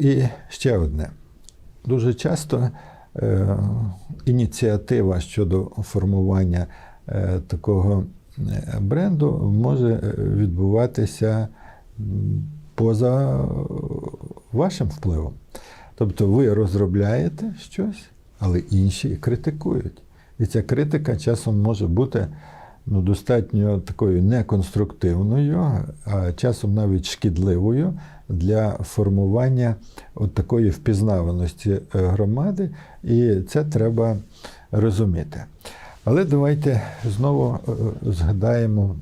і ще одне. Дуже часто е, ініціатива щодо формування е, такого е, бренду може е, відбуватися поза вашим впливом. Тобто ви розробляєте щось, але інші критикують. І ця критика часом може бути ну, достатньо такою неконструктивною, а часом навіть шкідливою для формування от такої впізнаваності е, громади, і це треба розуміти. Але давайте знову е, згадаємо,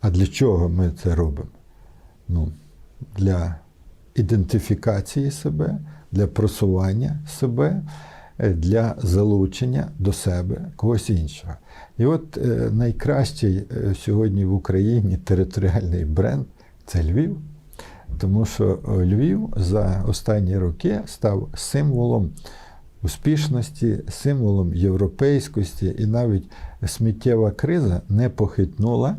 а для чого ми це робимо? Ну, для ідентифікації себе, для просування себе, е, для залучення до себе когось іншого. І от найкращий сьогодні в Україні територіальний бренд це Львів. Тому що е, Львів за останні роки став символом успішності, символом європейськості, і навіть сміттєва криза не похитнула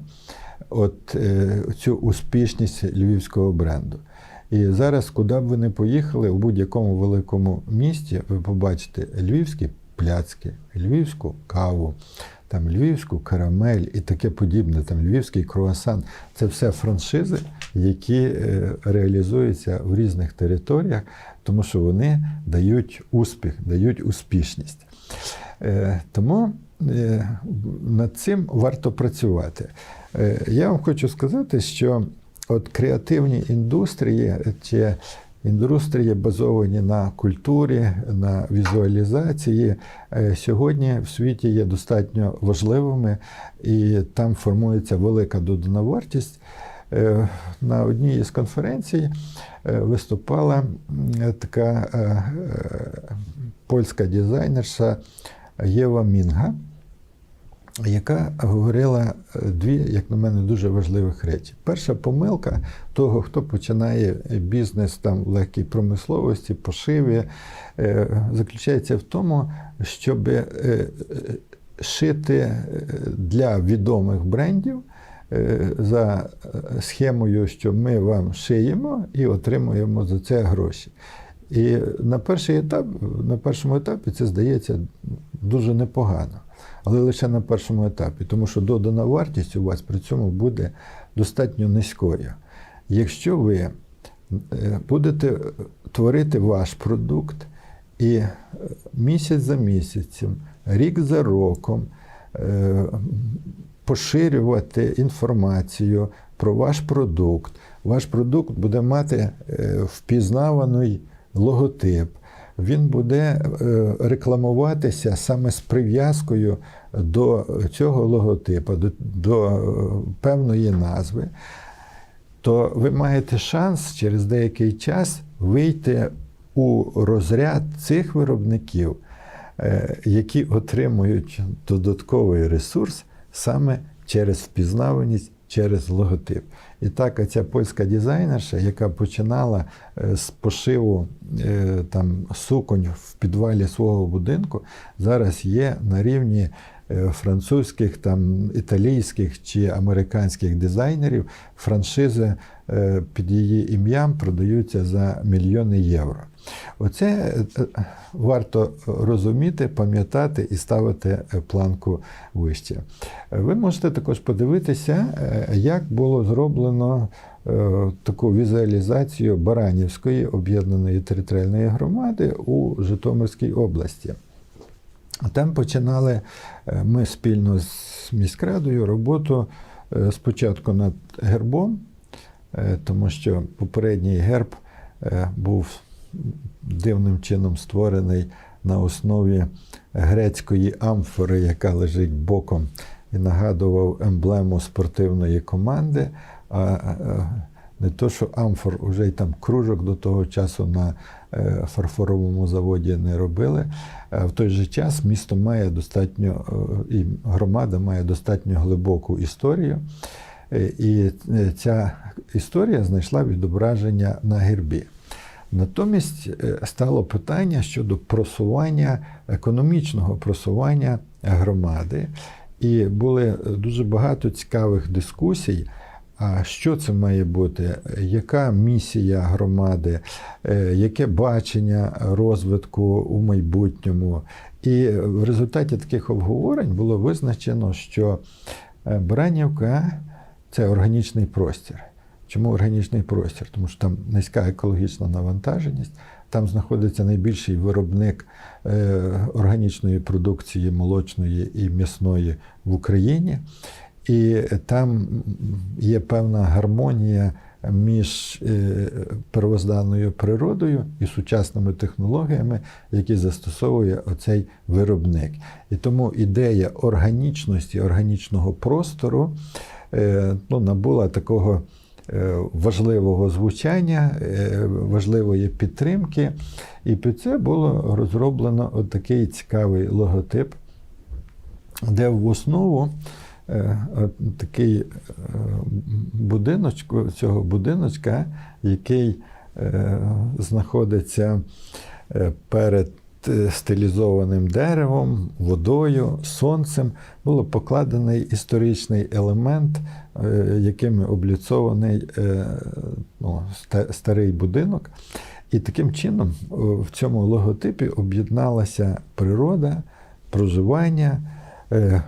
от, е, цю успішність львівського бренду. І зараз, куди б ви не поїхали, у будь-якому великому місті, ви побачите львівські пляцки, львівську каву, там львівську карамель і таке подібне, там львівський круасан. Це все франшизи, які е, реалізуються в різних територіях, тому що вони дають успіх, дають успішність. Е, Тому е, над цим варто працювати. Я вам хочу сказати, що от креативні індустрії чи індустрії, базовані на культурі, на візуалізації, сьогодні в світі є достатньо важливими, і там формується велика додана вартість. Е, На одній із конференцій е, виступала така е, польська дизайнерша Єва Мінга, яка говорила дві, як на мене, дуже важливих речі. Перша помилка того, хто починає бізнес там в легкій промисловості, пошиві, заключається в тому, щоб шити для відомих брендів за е, схемою, що ми вам шиємо і отримуємо за це гроші. І на перший етап, на першому етапі це здається дуже непогано. Але лише на першому етапі, тому що додана вартість у вас при цьому буде достатньо низькою. Якщо ви е, будете творити ваш продукт і е, місяць за місяцем, рік за роком е, поширювати інформацію про ваш продукт, ваш продукт буде мати е, впізнаваний логотип, він буде е, рекламуватися саме з прив'язкою до цього логотипу, до, до е, певної назви, то ви маєте шанс через деякий час вийти у розряд цих виробників, які отримують додатковий ресурс саме через впізнаваність, через логотип. І так ця польська дизайнерша, яка починала е, з пошиву е, там, суконь в підвалі свого будинку, зараз є на рівні е, французьких, там, італійських чи американських дизайнерів. Франшизи під її ім'ям продаються за мільйони євро. Оце е, варто розуміти, пам'ятати і ставити е, планку вище. Ви можете також подивитися, е, як було зроблено таку візуалізацію Баранівської об'єднаної територіальної громади у Житомирській області. Там починали ми спільно з міськрадою роботу спочатку над гербом, тому що попередній герб був дивним чином створений на основі грецької амфори, яка лежить боком, і нагадував емблему спортивної команди. А е, не то, що амфор вже й там кружок до того часу на е, фарфоровому заводі не робили. В той же час місто має достатньо, е, і громада має достатньо глибоку історію. Е, І е, ця історія знайшла відображення на гербі. Натомість е, стало питання щодо просування, економічного просування громади, і були дуже багато цікавих дискусій. а що це має бути, яка місія громади, е, яке бачення розвитку у майбутньому. І в результаті таких обговорень було визначено, що е, Баранівка це органічний простір. Чому органічний простір? Тому що там низька екологічна навантаженість, там знаходиться найбільший виробник е, органічної продукції молочної і м'ясної в Україні. І там є певна гармонія між е, первозданною природою і сучасними технологіями, які застосовує оцей виробник. І тому ідея органічності, органічного простору е, ну, набула такого важливого звучання, е, важливої підтримки. І під це було розроблено такий цікавий логотип, де в основу е, такий е, будиночку, цього будиночка, який е, знаходиться е, перед е, стилізованим деревом, водою, сонцем, було покладений історичний елемент, е, яким обліцований е, ну, старий будинок. І таким чином в цьому логотипі об'єдналася природа, проживання, е, е,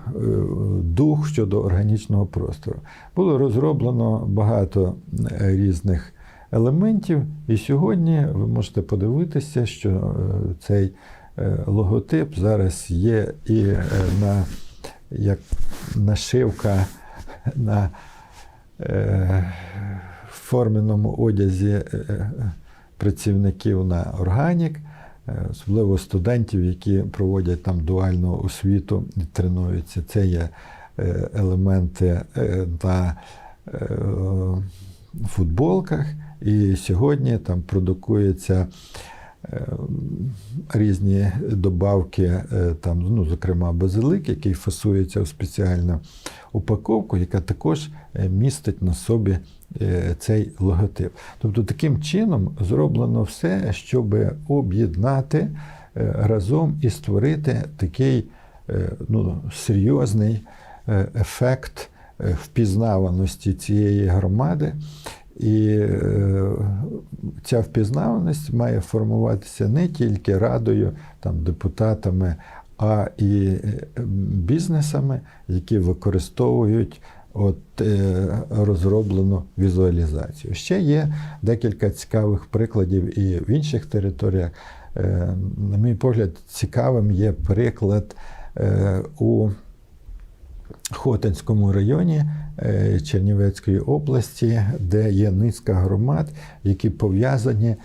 дух щодо органічного простору. Було розроблено багато е, різних елементів, і сьогодні ви можете подивитися, що е, цей е, логотип зараз є і е, на як нашивка на форменому одязі працівників на органік, особливо студентів, які проводять там дуальну освіту і тренуються. Це є елементи на футболках. І сьогодні там продукується е, різні добавки, е, там, ну, зокрема, базилик, який фасується в спеціальну упаковку, яка також е, містить на собі цей логотип. Тобто таким чином зроблено все, щоб об'єднати разом і створити такий ну, серйозний ефект впізнаваності цієї громади. І е, ця впізнаваність має формуватися не тільки радою, там, депутатами, а і е, бізнесами, які використовують от, е, розроблену візуалізацію. Ще є декілька цікавих прикладів і в інших територіях. На мій погляд, цікавим є приклад у Хотинському районі е, Чернівецької області, де є низка громад, які пов'язані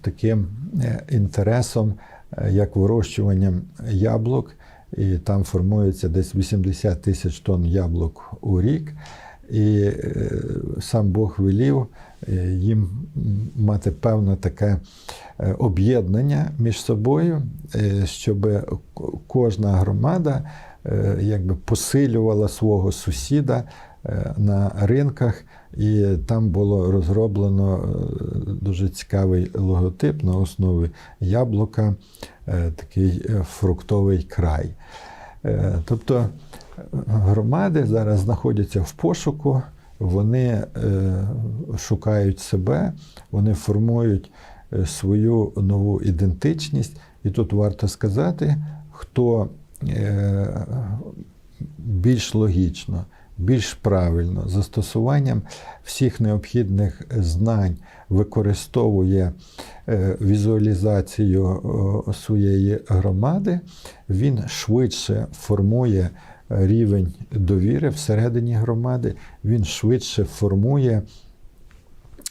таким е, інтересом, е, як вирощуванням яблук, і там формується десь 80 тисяч тонн яблук у рік. І сам Бог велів їм мати певне таке об'єднання між собою, щоб кожна громада якби посилювала свого сусіда е, на ринках, і там було розроблено е, дуже цікавий логотип на основі яблука, е, такий е, фруктовий край. Е, Тобто е, громади зараз знаходяться в пошуку, вони е, шукають себе, вони формують е, свою нову ідентичність. І тут варто сказати, хто е, більш логічно, більш правильно, застосуванням всіх необхідних знань використовує е, візуалізацію своєї громади, він швидше формує рівень довіри всередині громади, він швидше формує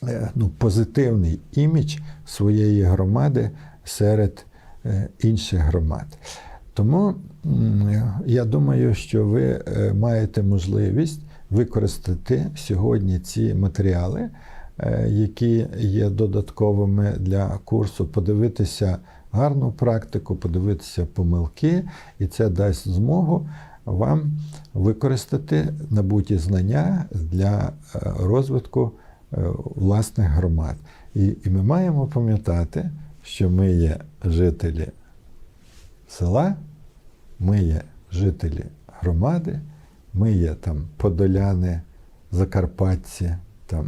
е, ну, позитивний імідж своєї громади серед е, інших громад. Тому я думаю, що ви е, маєте можливість використати сьогодні ці матеріали, е, які є додатковими для курсу, подивитися гарну практику, подивитися помилки, і це дасть змогу вам використати набуті знання для е, розвитку власних громад. І, і ми маємо пам'ятати, що ми є жителі села, ми є жителі громади, ми є там подоляни закарпатці там,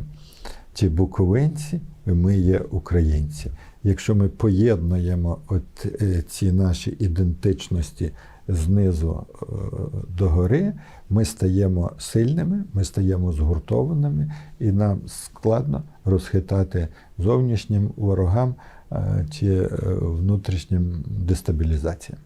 чи буковинці, ми є українці. Якщо ми поєднуємо от е, ці наші ідентичності знизу е, догори, ми стаємо сильними, ми стаємо згуртованими, і нам складно розхитати зовнішнім ворогам чи е, внутрішнім дестабілізаціям.